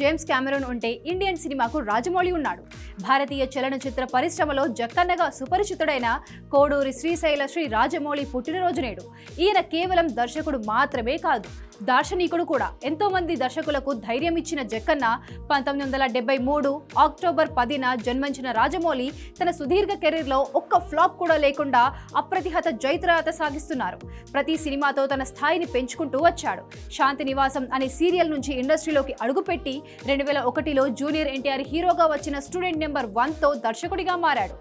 James Cameroon ఉంటే Indian సినిమాకు రాజమౌళి ఉన్నాడు. భారతీయ చలనచిత్ర పరిశ్రమలో జక్కన్నగా సుపరిచితుడైన కోడూరి శ్రీశైల శ్రీ రాజమౌళి పుట్టినరోజు నేడు. ఈయన కేవలం దర్శకుడు మాత్రమే కాదు దార్శనికుడు కూడా. ఎంతో మంది దర్శకులకు ధైర్యం ఇచ్చిన జక్కన్న పంతొమ్మిది వందల డెబ్బై మూడు అక్టోబర్ పదిన జన్మించిన రాజమౌళి తన సుదీర్ఘ కెరీర్లో ఒక్క ఫ్లాప్ కూడా లేకుండా అప్రతిహత జైత్రయాత సాగిస్తున్నారు. ప్రతి సినిమాతో తన స్థాయిని పెంచుకుంటూ వచ్చాడు. శాంతి నివాసం అనే సీరియల్ నుంచి ఇండస్ట్రీలోకి అడుగుపెట్టి రెండు వేల ఒకటిలో జూనియర్ ఎన్టీఆర్ హీరోగా వచ్చిన స్టూడెంట్ నెంబర్ వన్తో దర్శకుడిగా మారాడు.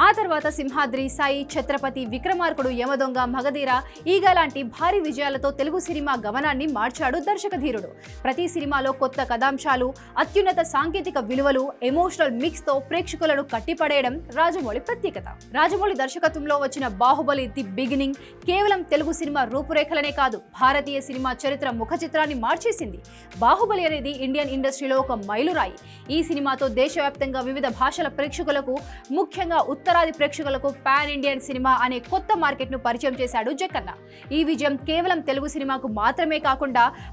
ఆ తర్వాత సింహాద్రి సాయి ఛత్రపతి విక్రమార్కుడు యమదొంగ మగధీర ఈగ లాంటి భారీ విజయాలతో తెలుగు సినిమా గమనాన్ని మార్చాడు దర్శక ధీరుడు. ప్రతి సినిమాలో కొత్త కథాంశాలు అత్యున్నత సాంకేతిక విలువలు ఎమోషనల్ మిక్స్తో ప్రేక్షకులను కట్టిపడేయడం రాజమౌళి ప్రత్యేకత. రాజమౌళి దర్శకత్వంలో వచ్చిన బాహుబలి ది బిగినింగ్ కేవలం తెలుగు సినిమా రూపురేఖలనే కాదు భారతీయ సినిమా చరిత్ర ముఖ చిత్రాన్ని మార్చేసింది. బాహుబలి అనేది ఇండియన్ ఇండస్ట్రీలో ఒక మైలురాయి. ఈ సినిమాతో దేశవ్యాప్తంగా వివిధ భాషల ప్రేక్షకులకు ముఖ్యంగా ఉత్తరాది ప్రేక్షకులకు పాన్ ఇండియన్ సినిమా అనే కొత్త మార్కెట్ను పరిచయం చేశాడు జక్కన్న. ఈ విజయం కేవలం తెలుగు సినిమాకు మాత్రమే కాకుండా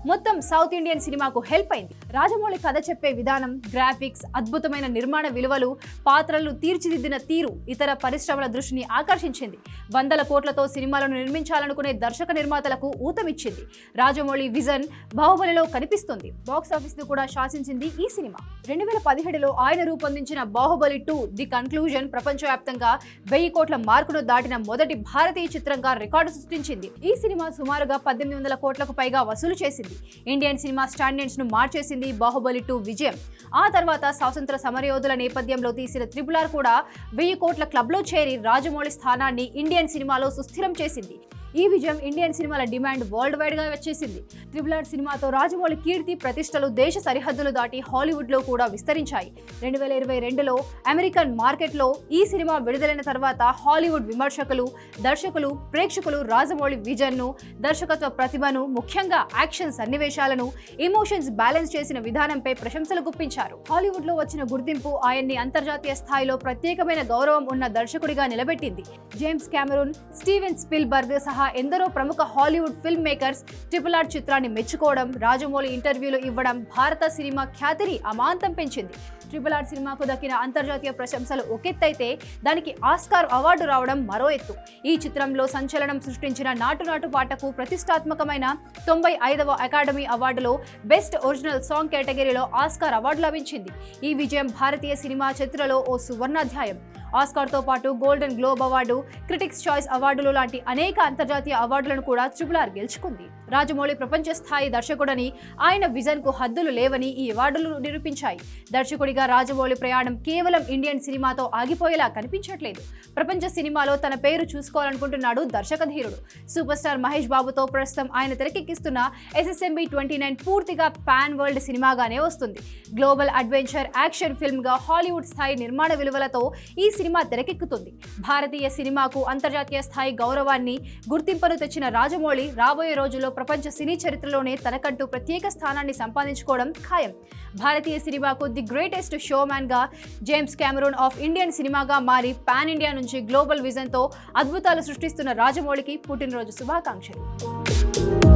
మొత్తం సౌత్ ఇండియన్ సినిమాకు హెల్ప్ అయింది. రాజమౌళి కథ చెప్పే విధానం గ్రాఫిక్స్ అద్భుతమైన నిర్మాణ విలువలు పాత్రలు తీర్చిదిద్దిన తీరు ఇతర పరిశ్రమల దృష్టిని ఆకర్షించింది. వందల కోట్లతో సినిమాలను నిర్మించాలనుకునే దర్శక నిర్మాతలకు ఊతమిచ్చింది. రాజమౌళి విజన్ బాహుబలిలో కనిపిస్తుంది. బాక్స్ ఆఫీస్ను కూడా శాసించింది ఈ సినిమా. రెండు వేల పదిహేడులో ఆయన రూపొందించిన బాహుబలి టూ ది కన్క్లూజన్ ప్రపంచవ్యాప్తంగా వెయ్యి కోట్ల మార్కును దాటిన మొదటి భారతీయ చిత్రంగా రికార్డు సృష్టించింది. ఈ సినిమా సుమారుగా పద్దెనిమిది వందల కోట్లకు పైగా వసూలు చేసింది. ఇండియన్ సినిమా స్టాండర్డ్స్ను మార్చేసింది బాహుబలి టూ విజయం. ఆ తర్వాత స్వాతంత్ర సమరయోధుల నేపథ్యంలో తీసిన త్రిపుల్ ఆర్ కూడా వెయ్యి కోట్ల క్లబ్లో చేరి రాజమౌళి స్థానాన్ని ఇండియన్ సినిమాలో సుస్థిరం చేసింది. ఈ విజయం ఇండియన్ సినిమాల డిమాండ్ వరల్డ్ వైడ్గా వచ్చేసింది. త్రిబుల్ ఆర్ సినిమాతో రాజమౌళి కీర్తి ప్రతిష్టలు దేశ సరిహద్దులు దాటి హాలీవుడ్లో కూడా విస్తరించాయి. రెండు వేల ఇరవై రెండులో అమెరికన్ మార్కెట్లో ఈ సినిమా విడుదలైన తర్వాత హాలీవుడ్ విమర్శకులు దర్శకులు ప్రేక్షకులు రాజమౌళి విజన్ను దర్శకత్వ ప్రతిభను ముఖ్యంగా యాక్షన్ సన్నివేశాలను ఎమోషన్స్ బ్యాలెన్స్ చేసిన విధానంపై ప్రశంసలు గుప్పించారు. హాలీవుడ్లో వచ్చిన గుర్తింపు ఆయన్ని అంతర్జాతీయ స్థాయిలో ప్రత్యేకమైన గౌరవం ఉన్న దర్శకుడిగా నిలబెట్టింది. జేమ్స్ కెమెరూన్ స్టీవెన్ స్పిల్బర్గ్ సహా ఎందరో ప్రముఖ Hollywood film makers triple R చిత్రాన్ని మెచ్చుకోవడం రాజమౌళి ఇంటర్వ్యూలు ఇవ్వడం భారత సినిమా ఖ్యాతిని అమాంతం పెంచింది. ట్రిపుల్ ఆర్ సినిమాకు దక్కిన అంతర్జాతీయ ప్రశంసలు ఒకెత్తైతే దానికి ఆస్కార్ అవార్డు రావడం మరో ఎత్తు. ఈ చిత్రంలో సంచలనం సృష్టించిన నాటు నాటు పాటకు ప్రతిష్టాత్మకమైన తొంభై ఐదవ అకాడమీ అవార్డులో బెస్ట్ ఒరిజినల్ సాంగ్ కేటగిరీలో ఆస్కార్ అవార్డు లభించింది. ఈ విజయం భారతీయ సినిమా చరిత్రలో ఓ సువర్ణాధ్యాయం. ఆస్కార్తో పాటు golden globe award critics choice అవార్డులు లాంటి అనేక అంతర్జాతీయ అవార్డులను కూడా ట్రిపుల్ ఆర్ గెలుచుకుంది. రాజమౌళి ప్రపంచ స్థాయి దర్శకుడని ఆయన విజన్కు హద్దులు లేవని ఈ అవార్డులు నిరూపించాయి. దర్శకుడిగా రాజమౌళి ప్రయాణం కేవలం ఇండియన్ సినిమాతో ఆగిపోయేలా కనిపించట్లేదు. ప్రపంచ సినిమాలో తన పేరు చూసుకోవాలనుకుంటున్నాడు దర్శక ధీరుడు. సూపర్ స్టార్ మహేష్ బాబుతో ప్రస్తుతం ఆయన తెరకెక్కిస్తున్న ఎస్ఎస్ఎంబి ట్వంటీ నైన్ పూర్తిగా పాన్ వరల్డ్ సినిమాగానే వస్తుంది. గ్లోబల్ అడ్వెంచర్ యాక్షన్ ఫిల్మ్గా హాలీవుడ్ స్థాయి నిర్మాణ విలువలతో ఈ సినిమా తెరకెక్కుతుంది. భారతీయ సినిమాకు అంతర్జాతీయ స్థాయి గౌరవాన్ని గుర్తింపును తెచ్చిన రాజమౌళి రాబోయే రోజుల్లో ప్రపంచ సినీ చరిత్రలోనే తనకంటూ ప్రత్యేక స్థానాన్ని సంపాదించుకోవడం ఖాయం. భారతీయ సినిమాకు ది గ్రేటెస్ట్ షోమ్యాన్గా జేమ్స్ కెమెరూన్ ఆఫ్ ఇండియన్ సినిమాగా మారి పాన్ ఇండియా నుంచి గ్లోబల్ విజన్తో అద్భుతాలు సృష్టిస్తున్న రాజమౌళికి పుట్టినరోజు శుభాకాంక్షలు.